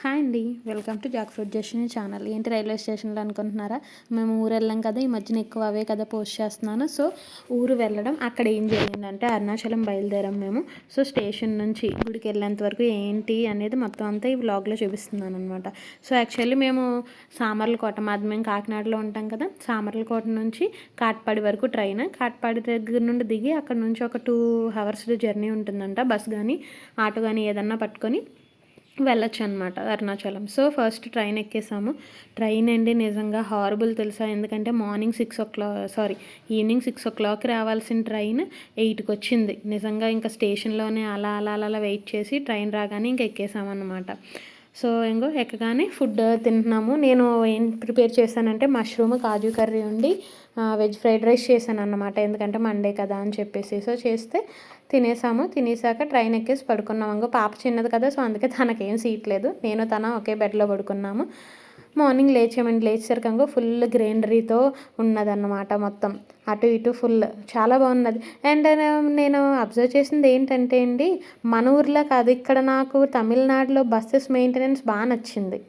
Hi అండి. Welcome to jack fruit Jarshini channel. ఏంటి railway స్టేషన్లో అనుకుంటున్నారా? మేము ఊరు వెళ్ళాం కదా ఈ మధ్యన ఎక్కువ అవే కదా పోస్ట్ చేస్తున్నాను. సో ఊరు వెళ్ళడం అక్కడ ఏం జరిగిందంటే అరుణాచలం బయలుదేరాం మేము. సో స్టేషన్ నుంచి గుడికి వెళ్ళేంత వరకు ఏంటి అనేది మొత్తం అంతా ఈ వ్లాగ్లో చూపిస్తున్నాను అనమాట సో యాక్చువల్లీ మేము సామర్లకోట మాది మేము కాకినాడలో ఉంటాం కదా. సామర్లకోట నుంచి కాట్పాడి వరకు ట్రైన్. కాట్పాడి దగ్గర నుండి దిగి అక్కడ నుంచి ఒక టూ అవర్స్ జర్నీ ఉంటుందంట బస్ కానీ ఆటో కానీ ఏదన్నా పట్టుకొని వెళ్ళొచ్చు అనమాట అరుణాచలం. సో ఫస్ట్ ట్రైన్ ఎక్కేసాము. ట్రైన్ అండి నిజంగా హారబుల్ తెలుసా? ఎందుకంటే morning six o'clock sorry evening six o'clock రావాల్సిన ట్రైన్ ఎయిట్కి వచ్చింది నిజంగా ఇంకా స్టేషన్లోనే అలా అలా అలా వెయిట్ చేసి ట్రైన్ రాగానే ఇంకా ఎక్కేసామన్నమాట. సో ఇంకో ఎక్కగానే ఫుడ్ తింటున్నాము. నేను ఏం ప్రిపేర్ చేశానంటే మష్రూమ్ కాజు కర్రీ ఉండి వెజ్ ఫ్రైడ్ రైస్ చేశాను అన్నమాట ఎందుకంటే మండే కదా అని చెప్పేసి. సో చేస్తే తినేసాము. తినేసాక ట్రైన్ ఎక్కేసి పడుకున్నాము ఇంకో పాప చిన్నది కదా సో అందుకే తనకేం సీట్ లేదు. నేను తన ఒకే బెడ్లో పడుకున్నాము. మార్నింగ్ లేచామండి లేచేసరికంగా ఫుల్ గ్రీనరీతో ఉన్నదన్నమాట మొత్తం. అటు ఇటు ఫుల్. చాలా బాగున్నది. అండ్ నేను అబ్జర్వ్ చేసింది ఏంటంటే అండి మన ఊర్లో కాదు ఇక్కడ నాకు తమిళనాడులో బస్సెస్ మెయింటెనెన్స్ బాగా నచ్చింది.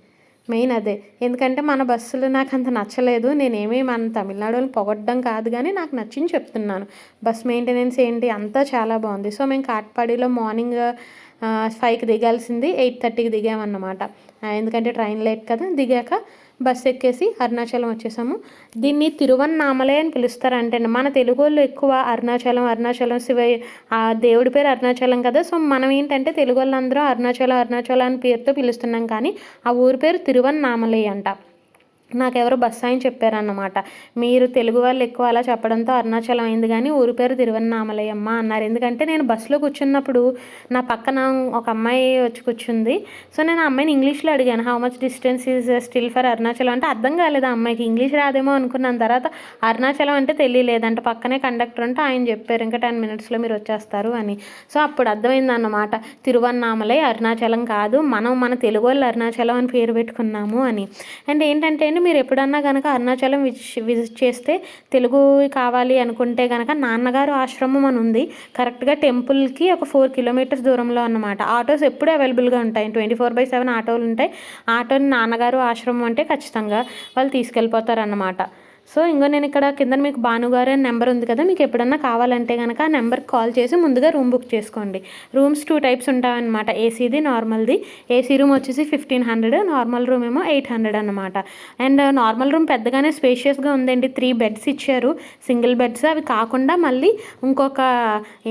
మెయిన్ అదే. ఎందుకంటే మన బస్సులు నాకు అంత నచ్చలేదు. నేనేమీ మన తమిళనాడు పొగడ్డం కాదు కానీ నాకు నచ్చింది చెప్తున్నాను. బస్ మెయింటెనెన్స్ ఏంటి? అంతా చాలా బాగుంది. సో మేము కాట్పాడిలో మార్నింగ్ ఫైవ్కి దిగాల్సింది ఎయిట్ థర్టీకి దిగామన్నమాట. ఎందుకంటే ట్రైన్ లేట్ కదా దిగాక బస్ ఎక్కేసి అరుణాచలం వచ్చేసాము. దీన్ని తిరువన్నామలే అని పిలుస్తారంటే మన తెలుగు వాళ్ళు ఎక్కువ అరుణాచలం అరుణాచలం శివ ఆ దేవుడి పేరు అరుణాచలం కదా. సో మనం ఏంటంటే తెలుగు వాళ్ళందరూ అరుణాచలం అరుణాచలం అని పేరుతో పిలుస్తున్నాం కానీ ఆ ఊరి పేరు తిరువన్నామలే అంట. నాకెవరో బస్సు ఆయన చెప్పారన్నమాట. మీరు తెలుగు వాళ్ళు ఎక్కువ అలా చెప్పడంతో అరుణాచలం అయింది కానీ ఊరి పేరు తిరువన్నామలయమ్మ అన్నారు. ఎందుకంటే నేను బస్సులో కూర్చున్నప్పుడు నా పక్కన ఒక అమ్మాయి వచ్చి కూర్చుంది. సో నేను ఆ అమ్మాయిని ఇంగ్లీష్లో అడిగాను how much distance is still for Arunachalam? అంటే అర్థం కాలేదు ఆ అమ్మాయికి. ఇంగ్లీష్ రాదేమో అనుకున్నాను. తర్వాత అరుణాచలం అంటే తెలియలేదంట. పక్కనే కండక్టర్ అంటే ఆయన చెప్పారు ఇంకా టెన్ మినిట్స్లో మీరు వచ్చేస్తారు అని. సో అప్పుడు అర్థమైంది అన్నమాట తిరువన్నామలై అరుణాచలం కాదు మనం మన తెలుగు వాళ్ళు అరుణాచలం అని పేరు పెట్టుకున్నాము అని. అండ్ ఏంటంటే అండి మీరు ఎప్పుడన్నా కనుక అరుణాచలం విజిట్ చేస్తే తెలుగు కావాలి అనుకుంటే కనుక నాన్నగారు ఆశ్రమం అని ఉంది. కరెక్ట్గా టెంపుల్కి ఒక ఫోర్ కిలోమీటర్స్ దూరంలో అన్నమాట. ఆటోస్ ఎప్పుడూ అవైలబుల్గా ఉంటాయి. ట్వంటీ ఫోర్ బై సెవెన్ ఆటోలు ఉంటాయి. ఆటోని నాన్నగారు ఆశ్రమం అంటే ఖచ్చితంగా వాళ్ళు తీసుకెళ్ళిపోతారు అన్నమాట సో ఇంకో నేను ఇక్కడ కింద మీకు భానుగారు అని నెంబర్ ఉంది కదా మీకు ఎప్పుడన్నా కావాలంటే కనుక ఆ నెంబర్కి కాల్ చేసి ముందుగా రూమ్ బుక్ చేసుకోండి. రూమ్స్ టూ టైప్స్ ఉంటాయన్నమాట. ఏసీది నార్మల్ది. ఏసీ రూమ్ వచ్చేసి ఫిఫ్టీన్ హండ్రెడ్ నార్మల్ రూమ్ ఏమో ఎయిట్ హండ్రెడ్ అనమాట అండ్ నార్మల్ రూమ్ పెద్దగానే స్పేషియస్గా ఉందండి. త్రీ బెడ్స్ ఇచ్చారు. సింగిల్ బెడ్స్ అవి కాకుండా మళ్ళీ ఇంకొక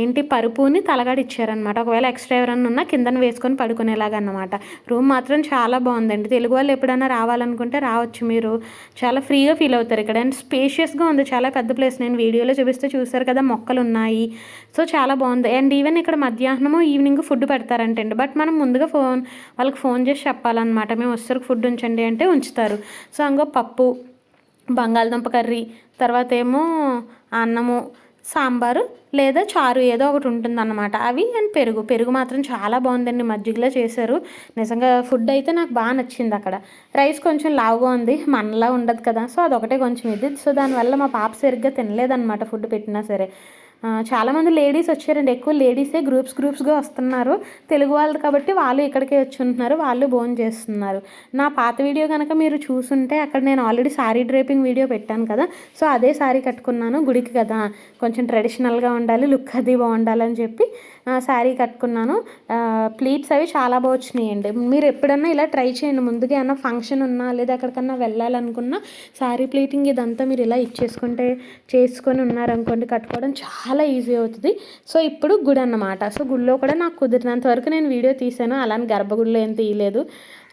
ఏంటి పరుపుని తలగాడి ఇచ్చారనమాట ఒకవేళ ఎక్స్ట్రా ఎవరన్నా ఉన్నా కిందన వేసుకొని పడుకునేలాగా అనమాట రూమ్ మాత్రం చాలా బాగుందండి. తెలుగు వాళ్ళు ఎప్పుడైనా రావాలనుకుంటే రావచ్చు మీరు. చాలా ఫ్రీగా ఫీల్ అవుతారు ఇక్కడ. అండ్ స్పేషియస్గా ఉంది. చాలా పెద్ద ప్లేస్. నేను వీడియోలో చూపిస్తే చూసారు కదా మొక్కలు ఉన్నాయి సో చాలా బాగుంది. అండ్ ఈవెన్ ఇక్కడ మధ్యాహ్నము ఈవినింగ్ ఫుడ్ పెడతారంటండి. బట్ మనం ముందుగా ఫోన్ వాళ్ళకి ఫోన్ చేసి చెప్పాలన్నమాట. మేము వస్తారు ఫుడ్ ఉంచండి అంటే ఉంచుతారు. సో అంగో పప్పు బంగాళదుంప కర్రీ తర్వాత ఏమో అన్నము సాంబారు లేదా చారు ఏదో ఒకటి ఉంటుంది అన్నమాట అవి అండ్ పెరుగు. పెరుగు మాత్రం చాలా బాగుందండి. మజ్జిగలో చేశారు. నిజంగా ఫుడ్ అయితే నాకు బాగా నచ్చింది అక్కడ. రైస్ కొంచెం లావుగా ఉంది. మనలా ఉండదు కదా. సో అదొకటే కొంచెం ఇది. సో దానివల్ల మా పాప సరిగ్గా తినలేదన్నమాట ఫుడ్ పెట్టినా సరే. చాలామంది లేడీస్ వచ్చారండి. ఎక్కువ లేడీసే గ్రూప్స్ గ్రూప్స్గా వస్తున్నారు. తెలుగు వాళ్ళు కాబట్టి వాళ్ళు ఇక్కడికే వచ్చి ఉంటున్నారు. వాళ్ళు భోజనం చేస్తున్నారు. నా పాత వీడియో కనుక మీరు చూసుంటే అక్కడ నేను ఆల్రెడీ శారీ డ్రేపింగ్ వీడియో పెట్టాను కదా. సో అదే శారీ కట్టుకున్నాను. గుడికి కదా. కొంచెం ట్రెడిషనల్గా ఉండాలి లుక్ అది బాగుండాలని చెప్పి శారీ కట్టుకున్నాను. ప్లీట్స్ అవి చాలా బాగా వచ్చినాయండి. మీరు ఎప్పుడన్నా ఇలా ట్రై చేయండి. ముందుగా ఏమన్నా ఫంక్షన్ ఉన్నా లేదా ఎక్కడికన్నా వెళ్ళాలనుకున్నా శారీ ప్లీటింగ్ ఇదంతా మీరు ఇలా ఇచ్చేసుకుంటే చేసుకొని ఉన్నారనుకోండి కట్టుకోవడం చాలా చాలా ఈజీ అవుతుంది. సో ఇప్పుడు గుడి అన్నమాట సో గుడిలో కూడా నాకు కుదిరినంత వరకు నేను వీడియో తీసాను అలానే గర్భగుడిలో ఏం తీయలేదు.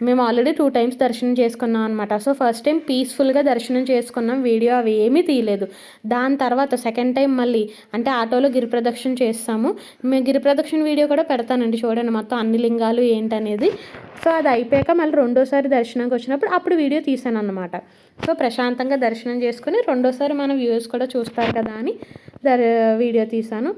మేము ఆల్రెడీ టూ టైమ్స్ దర్శనం చేసుకున్నాం అనమాట సో ఫస్ట్ టైం పీస్ఫుల్గా దర్శనం చేసుకున్నాం. వీడియో అవి ఏమీ తీయలేదు. దాని తర్వాత సెకండ్ టైం మళ్ళీ అంటే ఆటోలో గిరి ప్రదక్షిణ చేస్తాము. మేము గిరి ప్రదక్షిణ వీడియో కూడా పెడతానండి చూడండి మొత్తం అన్ని లింగాలు ఏంటనేది. సో అది అయిపోయాక మళ్ళీ రెండోసారి దర్శనానికి వచ్చినప్పుడు అప్పుడు వీడియో తీసాను అనమాట సో ప్రశాంతంగా దర్శనం చేసుకుని రెండోసారి మన వ్యూస్ కూడా చూస్తారు కదా అని దర్ వీడియో తీశాను.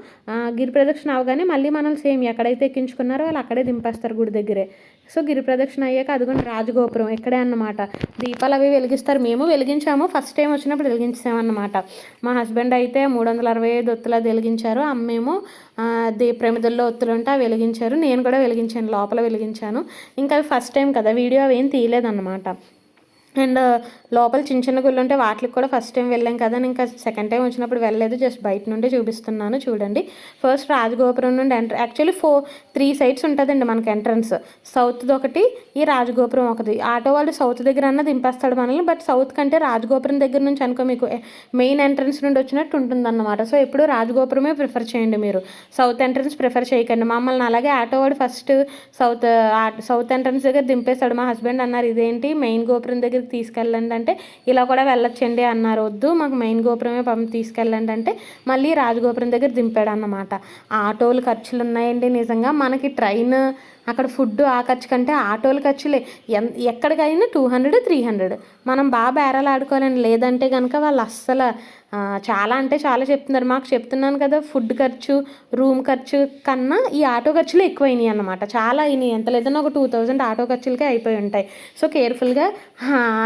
గిరి ప్రదక్షిణ అవగానే మళ్ళీ మనల్ని సేమ్ ఎక్కడైతే ఎక్కించుకున్నారో వాళ్ళు అక్కడే దింపేస్తారు గుడి దగ్గరే. సో గిరి ప్రదక్షిణ అయ్యాక అదిగోండి రాజగోపురం ఇక్కడే అన్నమాట. దీపాలు అవి వెలిగిస్తారు. మేము వెలిగించాము. ఫస్ట్ టైం వచ్చినప్పుడు వెలిగించామన్నమాట. మా హస్బెండ్ అయితే మూడు వందల అరవై ఐదు ఒత్తులు అది వెలిగించారు. అమ్మేమో దీ ప్రమిదల్లో ఒత్తులు ఉంటే అవి వెలిగించారు. నేను కూడా వెలిగించాను. లోపల వెలిగించాను. ఇంకా అవి ఫస్ట్ టైం కదా. వీడియో అవి ఏం తీయలేదన్నమాట. అండ్ లోపల చిన్న చిన్న గుళ్ళు ఉంటే వాటికి కూడా ఫస్ట్ టైం వెళ్ళాం కదా ఇంకా సెకండ్ టైం వచ్చినప్పుడు వెళ్ళలేదు జస్ట్ బయట నుండి చూపిస్తున్నాను చూడండి. ఫస్ట్ రాజగోపురం నుండి enter actually four three sides ఉంటుందండి మనకి ఎంట్రన్స్ సౌత్ది ఒకటి ఈ రాజగోపురం ఒకటి. ఆటో వాళ్ళు సౌత్ దగ్గర అన్న దింపేస్తాడు మనల్ని బట్ సౌత్ కంటే రాజగోపురం దగ్గర నుంచి అనుకో మీకు మెయిన్ ఎంట్రన్స్ నుండి వచ్చినట్టు ఉంటుందన్నమాట. సో ఎప్పుడు రాజగోపురమే ప్రిఫర్ చేయండి మీరు. సౌత్ ఎంట్రన్స్ ప్రిఫర్ చేయకండి. మమ్మల్ని అలాగే ఆటో వాడు ఫస్ట్ సౌత్ సౌత్ ఎంట్రన్స్ దగ్గర దింపేస్తాడు. మా హస్బెండ్ అన్నారు ఇదేంటి? మెయిన్ గోపురం దగ్గరికి తీసుకెళ్ళండి అంటే ఇలా కూడా వెళ్ళొచ్చండి అన్నారు. వద్దు మాకు మెయిన్ గోపురమే పంపి తీసుకెళ్ళండి అంటే మళ్ళీ రాజగోపురం దగ్గర దింపాడు అన్నమాట ఆటోలు ఖర్చులు ఉన్నాయండి నిజంగా. మనకి ట్రైన్ అక్కడ ఫుడ్ ఆ ఖర్చు కంటే ఆటోల ఖర్చులే. ఎన్ ఎక్కడికైనా టూ హండ్రెడ్ త్రీ హండ్రెడ్. మనం బాగా బేరాలు ఆడుకోవాలండి లేదంటే కనుక వాళ్ళు అస్సలు చాలా అంటే చాలా చెప్తున్నారు. మాకు చెప్తున్నాను కదా ఫుడ్ ఖర్చు రూమ్ ఖర్చు కన్నా ఈ ఆటో ఖర్చులు ఎక్కువైనాయి అన్నమాట. చాలా అయినాయి. ఎంత లేదన్నా ఒక టూ థౌజండ్ ఆటో ఖర్చులకే అయిపోయి ఉంటాయి. సో కేర్ఫుల్గా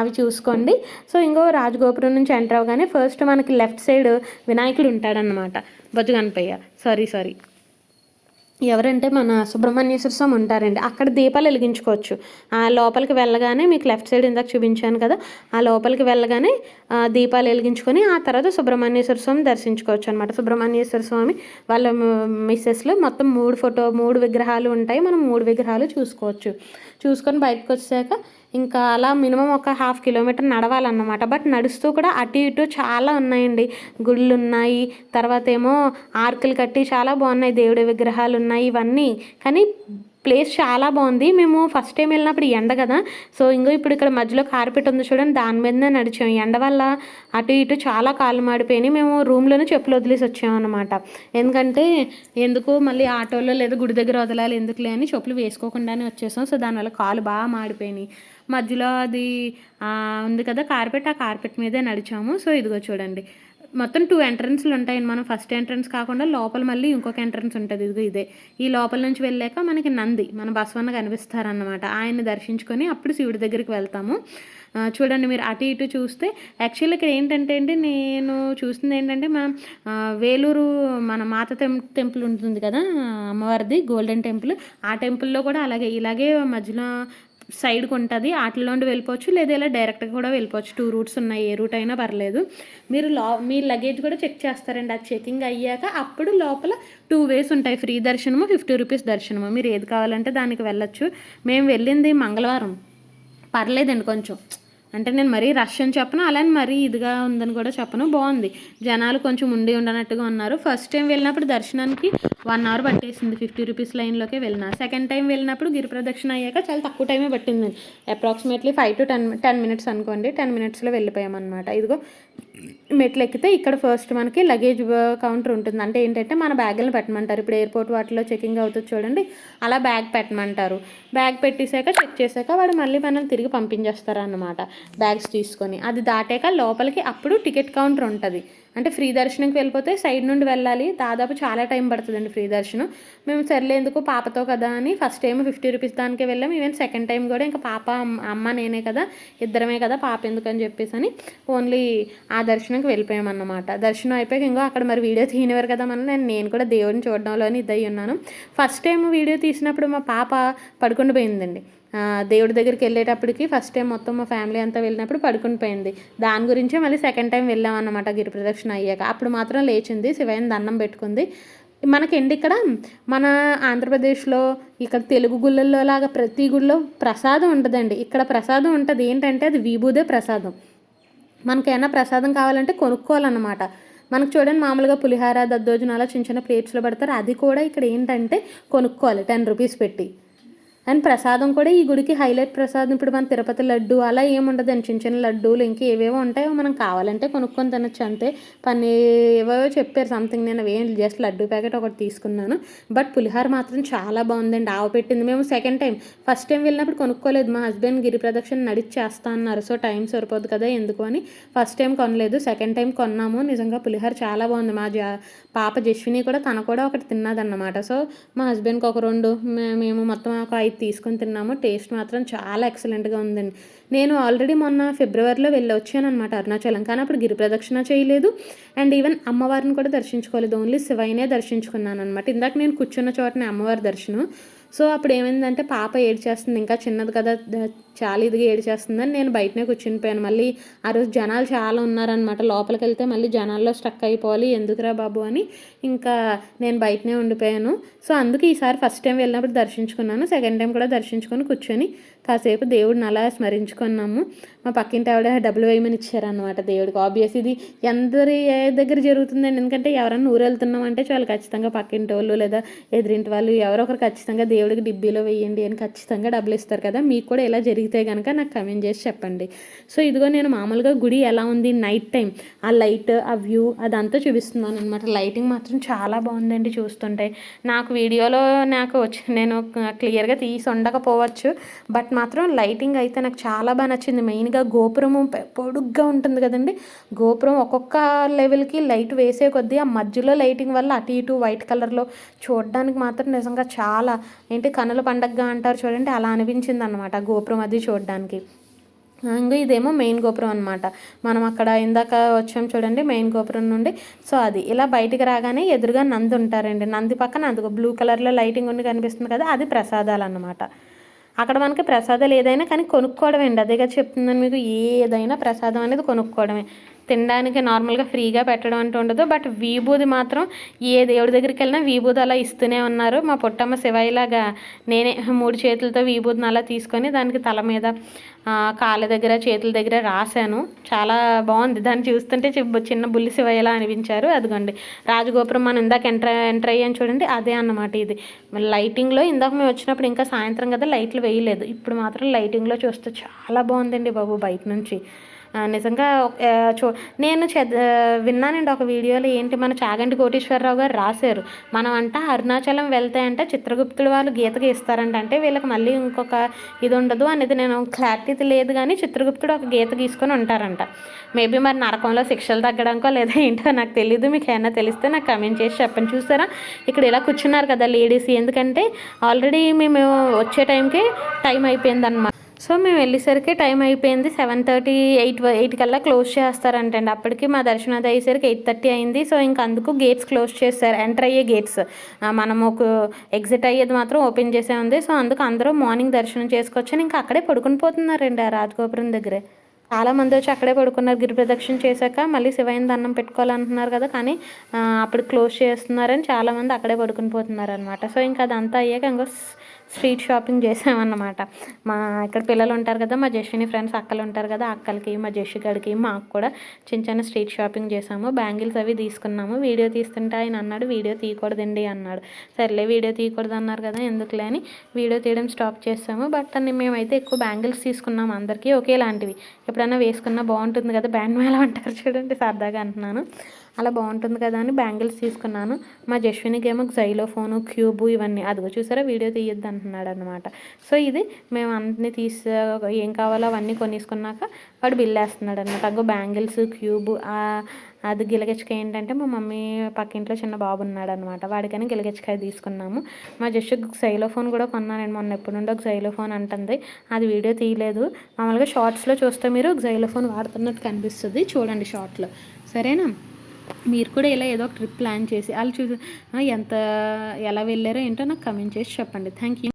అవి చూసుకోండి. సో ఇంకో రాజగోపురం నుంచి ఎంటర్ అవగానే ఫస్ట్ మనకి లెఫ్ట్ సైడ్ వినాయకుడు ఉంటాడనమాట బొజ్జు కనపయ్య సారీ సారీ. ఎవరంటే మన సుబ్రహ్మణ్యేశ్వర స్వామి ఉంటారండి. అక్కడ దీపాలు వెలిగించుకోవచ్చు. ఆ లోపలికి వెళ్ళగానే మీకు లెఫ్ట్ సైడ్ ఇందాక చూపించాను కదా ఆ లోపలికి వెళ్ళగానే దీపాలు వెలిగించుకొని ఆ తర్వాత సుబ్రహ్మణ్యేశ్వర స్వామి దర్శించుకోవచ్చు అనమాట సుబ్రహ్మణ్యేశ్వర స్వామి వాళ్ళ మిస్సెస్లో మొత్తం మూడు ఫోటో మూడు విగ్రహాలు ఉంటాయి. మనం మూడు విగ్రహాలు చూసుకోవచ్చు. చూసుకొని బయటకు వచ్చాక ఇంకా అలా మినిమం ఒక హాఫ్ కిలోమీటర్ నడవాలన్నమాట. బట్ నడుస్తూ కూడా అటు ఇటు చాలా ఉన్నాయండి. గుళ్ళు ఉన్నాయి. తర్వాత ఏమో ఆర్కులు కట్టి చాలా బాగున్నాయి. దేవుడి విగ్రహాలు ఉన్నాయి. ఇవన్నీ. కానీ ప్లేస్ చాలా బాగుంది. మేము ఫస్ట్ టైం వెళ్ళినప్పుడు ఎండ కదా. సో ఇంకో ఇప్పుడు ఇక్కడ మధ్యలో కార్పెట్ ఉంది చూడండి. దాని మీదనే నడిచాం. ఎండ వల్ల అటు ఇటు చాలా కాళ్ళు మాడిపోయినాయి. మేము రూమ్లోనే చెప్పులు వదిలేసి వచ్చామన్నమాట ఎందుకంటే ఎందుకు మళ్ళీ ఆటోలో లేదా గుడి దగ్గర వదలాలి ఎందుకులే అని చెప్పులు వేసుకోకుండానే వచ్చేసాం. సో దానివల్ల కాలు బాగా మాడిపోయినాయి. మధ్యలో అది ఉంది కదా కార్పెట్ ఆ కార్పెట్ మీదే నడిచాము. సో ఇదిగో చూడండి. మొత్తం టూ ఎంట్రన్స్లు ఉంటాయి మనం ఫస్ట్ ఎంట్రన్స్ కాకుండా లోపల మళ్ళీ ఇంకొక ఎంట్రన్స్ ఉంటుంది. ఇదిగో ఇదే. ఈ లోపల నుంచి వెళ్ళాక మనకి నంది మన బసవన్న కనిపిస్తారన్నమాట. ఆయన్ని దర్శించుకొని అప్పుడు శివుడి దగ్గరికి వెళ్తాము. చూడండి మీరు అటు ఇటు చూస్తే యాక్చువల్లీ ఇక్కడ ఏంటంటే అండి నేను చూస్తుంది ఏంటంటే మనం వేలూరు మన మాత టెంపుల్ ఉంటుంది కదా అమ్మవారిది గోల్డెన్ టెంపుల్ ఆ టెంపుల్లో కూడా అలాగే ఇలాగే మధ్యలో సైడ్కి ఉంటుంది వాటిలోండి వెళ్ళిపోవచ్చు లేదా ఇలా డైరెక్ట్గా కూడా వెళ్ళిపోవచ్చు. టూ రూట్స్ ఉన్నాయి ఏ రూట్ అయినా పర్లేదు. మీరు లా మీ లగేజ్ కూడా చెక్ చేస్తారండి. అది చెకింగ్ అయ్యాక అప్పుడు లోపల టూ వేస్ ఉంటాయి. ఫ్రీ దర్శనము ఫిఫ్టీ రూపీస్ దర్శనము. మీరు ఏది కావాలంటే దానికి వెళ్ళొచ్చు. మేము వెళ్ళింది మంగళవారం. పర్లేదండి కొంచెం. అంటే నేను మరీ రష్ అని చెప్పను అలానే మరీ ఇదిగా ఉందని కూడా చెప్పను. బాగుంది. జనాలు కొంచెం ఉండి ఉండనట్టుగా ఉన్నారు. ఫస్ట్ టైం వెళ్ళినప్పుడు దర్శనానికి వన్ అవర్ పట్టేసింది. ఫిఫ్టీ రూపీస్ లైన్లోకి వెళ్ళిన. సెకండ్ టైం వెళ్ళినప్పుడు గిరి ప్రదక్షిణ అయ్యాక చాలా తక్కువ టైమే పట్టింది. Approximately five to ten ten minutes అనుకోండి. టెన్ మినిట్స్లో వెళ్ళిపోయామన్నమాట. ఇదిగో మెట్లు ఎక్కితే ఇక్కడ ఫస్ట్ మనకి లగేజ్ కౌంటర్ ఉంటుంది. అంటే ఏంటంటే మన బ్యాగులను పెట్టమంటారు. ఇప్పుడు ఎయిర్పోర్ట్ వాటిలో చెకింగ్ అవుతుంది చూడండి. అలా బ్యాగ్ పెట్టమంటారు. బ్యాగ్ పెట్టేశాక చెక్ చేశాక వాడు మళ్ళీ మనం తిరిగి పంపించేస్తారు అన్నమాట బ్యాగ్స్ తీసుకొని. అది దాటాక లోపలికి అప్పుడు టికెట్ కౌంటర్ ఉంటుంది. అంటే ఫ్రీ దర్శనంకి వెళ్ళిపోతే సైడ్ నుండి వెళ్ళాలి. దాదాపు చాలా టైం పడుతుందండి ఫ్రీ దర్శనం. మేము సర్లే ఎందుకు పాపతో కదా అని ఫస్ట్ టైం ఫిఫ్టీ రూపీస్ దానికే వెళ్ళాం. ఈవెన్ సెకండ్ టైం కూడా ఇంకా పాప అమ్మ నేనే కదా ఇద్దరమే కదా పాప ఎందుకని చెప్పేసి అని ఓన్లీ ఆ దర్శనంకి వెళ్ళిపోయామన్నమాట దర్శనం అయిపోయాక ఇంకో అక్కడ మరి వీడియో తీయనివారు కదా మనం నేను నేను కూడా దేవుడిని చూడడంలోని ఇద్దయి ఉన్నాను. ఫస్ట్ టైం వీడియో తీసినప్పుడు మా పాప పడుకుండి పోయిందండి దేవుడి దగ్గరికి వెళ్ళేటప్పటికి ఫస్ట్ టైం మొత్తం మా ఫ్యామిలీ అంతా వెళ్ళినప్పుడు పడుకుని పోయింది. దాని గురించే మళ్ళీ సెకండ్ టైం వెళ్ళాం అన్నమాట గిరి ప్రదక్షిణ అయ్యాక. అప్పుడు మాత్రం లేచింది శివయ్యని దండం పెట్టుకుంది. మనకేంటి ఇక్కడ? మన ఆంధ్రప్రదేశ్లో ఇక్కడ తెలుగు గుళ్ళల్లో లాగా ప్రతి గుళ్ళో ప్రసాదం ఉంటుందండి. ఇక్కడ ప్రసాదం ఉంటుంది. ఏంటంటే అది విభూదే ప్రసాదం. మనకేమైనా ప్రసాదం కావాలంటే కొనుక్కోవాలన్నమాట. మనకు చూడండి మామూలుగా పులిహార దద్దోజనాలు చిన్న చిన్న ప్లేట్స్లో పెడతారు. అది కూడా ఇక్కడ ఏంటంటే కొనుక్కోవాలి టెన్ రూపీస్ పెట్టి. అండ్ ప్రసాదం కూడా ఈ గుడికి హైలైట్ ప్రసాదం. ఇప్పుడు మన తిరుపతి లడ్డు అలా ఏముండదండి చిన్న చిన్న లడ్డూలు ఇంకా ఏవేవో ఉంటాయో మనం కావాలంటే కొనుక్కొని తినచ్చు. అంతే పని ఏవో చెప్పారు. సంథింగ్ నేను ఏం జస్ట్ లడ్డు ప్యాకెట్ ఒకటి తీసుకున్నాను. బట్ పులిహార మాత్రం చాలా బాగుందండి ఆవు పెట్టింది మేము సెకండ్ టైం. ఫస్ట్ టైం వెళ్ళినప్పుడు కొనుక్కోలేదు. మా హస్బెండ్ గిరి ప్రదక్షిణ నడిచి చేస్తా అన్నారు. సో టైం సరిపోదు కదా. ఎందుకు అని ఫస్ట్ టైం కొనలేదు. సెకండ్ టైం కొన్నాము. నిజంగా పులిహార చాలా బాగుంది. మా జా పాప జస్విని కూడా తన కూడా ఒకటి తిన్నదన్నమాట. సో మా హస్బెండ్కి ఒక రెండు. మేము మొత్తం ఒక ఐదు ఇది తీసుకొని తిన్నాము. టేస్ట్ మాత్రం చాలా ఎక్సలెంట్గా ఉందండి. నేను ఆల్రెడీ మొన్న ఫిబ్రవరిలో వెళ్ళి వచ్చాను అనమాట అరుణాచలం. కానీ అప్పుడు గిరి ప్రదక్షిణ చేయలేదు. అండ్ ఈవెన్ అమ్మవారిని కూడా దర్శించుకోలేదు. ఓన్లీ శివయ్యనే దర్శించుకున్నాను అనమాట ఇందాక నేను కూర్చున్న చోటనే అమ్మవారి దర్శనం. సో అప్పుడు ఏమైందంటే పాప ఏడ్చేస్తుంది ఇంకా చిన్నది కదా చాలా ఇదిగా ఏడ్చేస్తుందని నేను బయటనే కూర్చునిపోయాను. మళ్ళీ ఆ రోజు జనాలు చాలా ఉన్నారనమాట లోపలికి వెళ్తే మళ్ళీ జనాల్లో స్టక్ అయిపోవాలి ఎందుకురా బాబు అని ఇంకా నేను బయటనే ఉండిపోయాను. సో అందుకే ఈసారి ఫస్ట్ టైం వెళ్ళినప్పుడు దర్శించుకున్నాను సెకండ్ టైం కూడా దర్శించుకొని కూర్చొని కాసేపు దేవుడిని అలా స్మరించుకున్నాము. మా పక్కింటి ఆవిడ డబ్బులు వేయమని ఇచ్చారనమాట దేవుడికి. ఆబ్వియస్ ఇది ఎందరి దగ్గర జరుగుతుందండి. ఎందుకంటే ఎవరన్నా ఊరు వెళ్తున్నాం అంటే చాలా ఖచ్చితంగా పక్కింటి వాళ్ళు లేదా ఎదురింటి వాళ్ళు ఎవరో ఒకరు ఖచ్చితంగా దేవుడికి డిబ్బీలో వేయండి అని ఖచ్చితంగా డబ్బులు ఇస్తారు కదా. మీకు కూడా ఇలా జరిగితే కనుక నాకు కమెంట్ చేసి చెప్పండి. సో ఇదిగో నేను మామూలుగా గుడి ఎలా ఉంది? నైట్ టైం ఆ లైట్ ఆ వ్యూ అదంతా చూపిస్తున్నాను అనమాట లైటింగ్ మాత్రం చాలా బాగుందండి చూస్తుంటే. నాకు వీడియోలో నాకు వచ్చి నేను క్లియర్గా తీసి ఉండకపోవచ్చు. బట్ మాత్రం లైటింగ్ అయితే నాకు చాలా బాగా నచ్చింది. మెయిన్గా గోపురము పొడుగ్గా ఉంటుంది కదండి. గోపురం ఒక్కొక్క లెవెల్కి లైట్ వేసే కొద్దీ ఆ మధ్యలో లైటింగ్ వల్ల అటు ఇటు వైట్ కలర్లో చూడడానికి మాత్రం నిజంగా చాలా ఏంటి కనుల పండగగా అంటారు చూడండి అలా అనిపించింది అనమాట గోపురం అది చూడడానికి. ఇంకా ఇదేమో మెయిన్ గోపురం అనమాట మనం అక్కడ ఇందాక వచ్చాం చూడండి మెయిన్ గోపురం నుండి. సో అది ఇలా బయటికి రాగానే ఎదురుగా నంది ఉంటారండి. నంది పక్కన అందుకు బ్లూ కలర్లో లైటింగ్ ఉండి కనిపిస్తుంది కదా అది ప్రసాదాలు అనమాట అక్కడ మనకి ప్రసాదాలు ఏదైనా కానీ కొనుక్కోవడమే అండి. అదేగా చెప్తున్నాను మీకు ఏదైనా ప్రసాదం అనేది కొనుక్కోవడమే. తినడానికి నార్మల్గా ఫ్రీగా పెట్టడం అంటూ ఉండదు. బట్ వీబూది మాత్రం ఏ దేవుడి దగ్గరికి వెళ్ళినా వీబూది అలా ఇస్తూనే ఉన్నారు. మా పుట్టమ్మ శివయ్యలాగా నేనే మూడు చేతులతో వీబూదిని అలా తీసుకొని దానికి తల మీద కాళ్ళ దగ్గర చేతుల దగ్గర రాశాను. చాలా బాగుంది. దాన్ని చూస్తుంటే చిన్న బుల్లి శివయ్యలా అనిపించారు. అదిగోండి. రాజగోపురం మనం ఇందాక ఎంటర్ ఎంటర్ అయ్యాను చూడండి. అదే అన్నమాట ఇది. లైటింగ్లో ఇందాక మేము వచ్చినప్పుడు ఇంకా సాయంత్రం కదా లైట్లు వేయలేదు. ఇప్పుడు మాత్రం లైటింగ్లో చూస్తే చాలా బాగుందండి బాబు బయట నుంచి. నిజంగా చూ నేను చ విన్నానండి ఒక వీడియోలో ఏంటి మన చాగంటి కోటేశ్వరరావు గారు రాశారు. మనం అంట అరుణాచలం వెళ్తే అంటే చిత్రగుప్తుడు వాళ్ళు గీతకి ఇస్తారంట అంటే వీళ్ళకి మళ్ళీ ఇంకొక ఇది ఉండదు అనేది నేను క్లారిటీ లేదు కానీ చిత్రగుప్తుడు ఒక గీత గీసుకొని ఉంటారంట. మేబీ మరి నరకంలో శిక్షలు తగ్గడానికో లేదా ఏంటో నాకు తెలియదు మీకు ఏమైనా తెలిస్తే నాకు కమెంట్ చేసి చెప్పండి. చూసారా? ఇక్కడ ఇలా కూర్చున్నారు కదా లేడీస్ ఎందుకంటే ఆల్రెడీ మేము వచ్చే టైంకి టైం అయిపోయిందన్నమాట. సో మేము వెళ్ళేసరికి టైం అయిపోయింది. సెవెన్ థర్టీ ఎయిట్ ఎయిట్ కల్లా క్లోజ్ చేస్తారంటండి. అప్పటికి మా దర్శనం అయ్యేసరికి ఎయిట్ థర్టీ అయింది. సో ఇంక అందుకు గేట్స్ క్లోజ్ చేస్తారు ఎంటర్ అయ్యే గేట్స్. మనము ఒక ఎగ్జిట్ అయ్యేది మాత్రం ఓపెన్ చేసే ఉంది. సో అందుకు అందరూ మార్నింగ్ దర్శనం చేసుకొచ్చాను ఇంకా అక్కడే పడుకుని పోతున్నారండి ఆ రాజగోపురం దగ్గరే. చాలామంది వచ్చి అక్కడే పడుకున్నారు. గిరి ప్రదక్షిణ చేశాక మళ్ళీ శివైన దండం పెట్టుకోవాలంటున్నారు కదా. కానీ అప్పుడు క్లోజ్ చేస్తున్నారని చాలామంది అక్కడే పడుకుని పోతున్నారు అనమాట సో ఇంకా అదంతా అయ్యాక ఇంకో స్ట్రీట్ షాపింగ్ చేసామన్నమాట. మా ఇక్కడ పిల్లలు ఉంటారు కదా మా జస్టిని ఫ్రెండ్స్ అక్కలు ఉంటారు కదా అక్కలకి మా జస్టి గడికి మాకు కూడా చిన్న చిన్న స్ట్రీట్ షాపింగ్ చేసాము. బ్యాంగిల్స్ అవి తీసుకున్నాము. వీడియో తీస్తుంటే ఆయన అన్నాడు వీడియో తీయకూడదండి అన్నాడు. సర్లే వీడియో తీయకూడదు అన్నారు కదా ఎందుకులే అని వీడియో తీయడం స్టాప్ చేసాము. బట్ మేమైతే ఎక్కువ బ్యాంగిల్స్ తీసుకున్నాం అందరికీ ఒకేలాంటివి. ఎప్పుడైనా వేసుకున్నా బాగుంటుంది కదా బ్యాండ్ మేళ అంటారు చూడండి సరదాగా అంటున్నాను. అలా బాగుంటుంది కదా అని బ్యాంగిల్స్ తీసుకున్నాను. మా జశ్వినికి ఏమో జైలో ఫోను క్యూబు ఇవన్నీ. అదిగో చూసారా? వీడియో తీయొద్దు అంటున్నాడు అనమాట సో ఇది మేము అన్నీ తీసే ఏం కావాలో అవన్నీ కొనేసుకున్నాక వాడు బిల్ వేస్తున్నాడు అనమాట అగ్గో బ్యాంగిల్స్ క్యూబు అది గిలగచ్చకాయ ఏంటంటే మా మమ్మీ పక్కింట్లో చిన్న బాబు ఉన్నాడు అనమాట వాడికైనా గిలగచ్చకాయ తీసుకున్నాము. మా జస్ట్ ఫోన్ కూడా కొన్నానండి. మొన్న ఎప్పుడు నుండో ఫోన్ అంటుంది. అది వీడియో తీయలేదు. మామూలుగా షార్ట్స్లో చూస్తే మీరు ఒక ఫోన్ వాడుతున్నట్టు కనిపిస్తుంది. చూడండి షార్ట్లో సరేనా? మీరు కూడా ఇలా ఏదో ఒక ట్రిప్ ప్లాన్ చేసి వాళ్ళు చూసి ఎంత ఎలా వెళ్ళారో ఏంటో నాకు కమెంట్ చేసి చెప్పండి. Thank you.